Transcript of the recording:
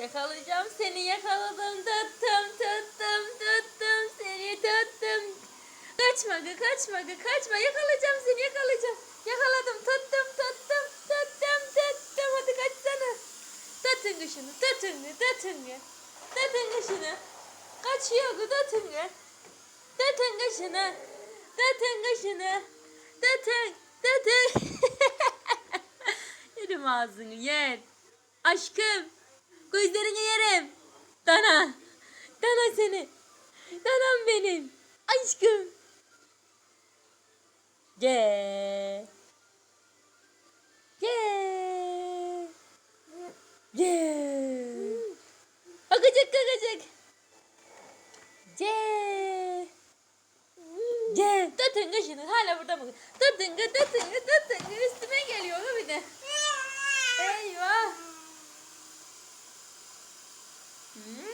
Yakalayacağım seni yakaladım tuttum tuttum tuttum seni tuttum. Kaçma gı kaçma gı kaçma yakalayacağım seni yakalayacağım. Yakaladım tuttum tuttum tuttum tuttum hadi kaçsana. Tutun kuşunu tutun gı tutun gı. Tutun kuşunu. Kaçıyor gı tutun gı. Tutun kuşunu. Tutun kuşunu. Tutun tutun. Yerim ağzını yer. Aşkım. Gözlerini yerim. Dana. Dana seni. Danam benim. Aşkım. Gel. Gel. Gel. Bakacak bakacak. Gel. Gel. Tutun kışını. Hala burada mı? Tutun kı Mm.